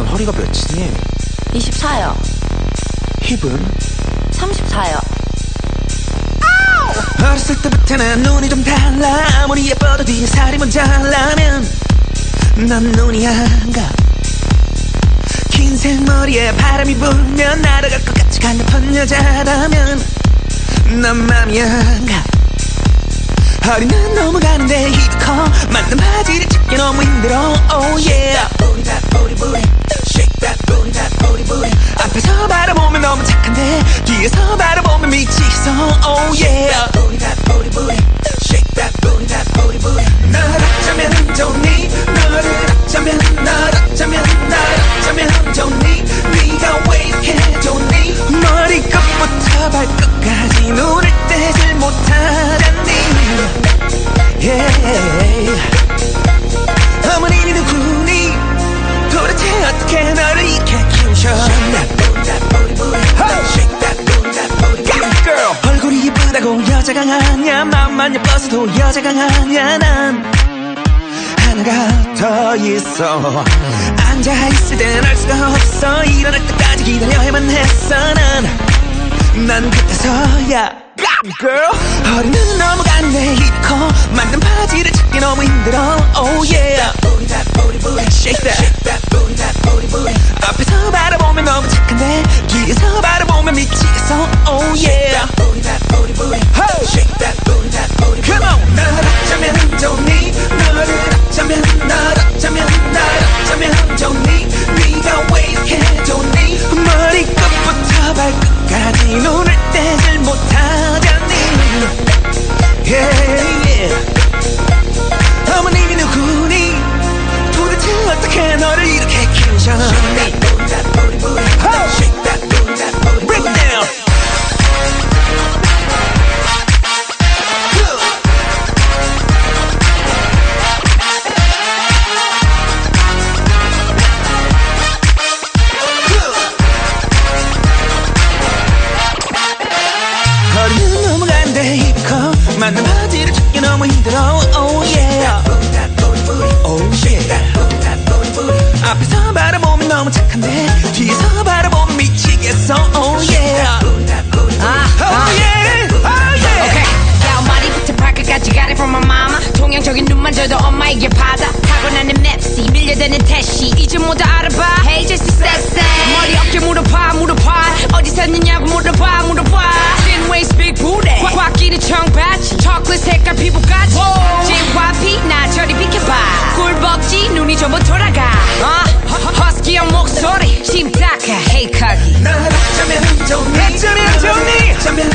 허리가 몇이니? 24요. 힙은? 34요. 어렸을 때부터 난 눈이 좀 달라 아무리 예뻐도 뒤에 살이 모자라면 난 눈이 안가 긴 생머리에 바람이 불면 날아갈 것 같이 간략한 여자라면 난 맘이 안가 허리는 넘어가는데 이렇게 키우셨나 girl 얼굴이 예쁘다고 여자가 아냐 마음만 예뻐서도 여자가 아냐 난 하나가 더 있어. 앉아있을 땐 알 수가 없어. 일어날 때까지 기다려야만 했어. 난 난 그때서야. Girl! 허리는 넘어가는데 힙커. 만든 바지를 찾기 너무 힘들어. Oh yeah 이 노래 바라보면 너무 착한데. Champions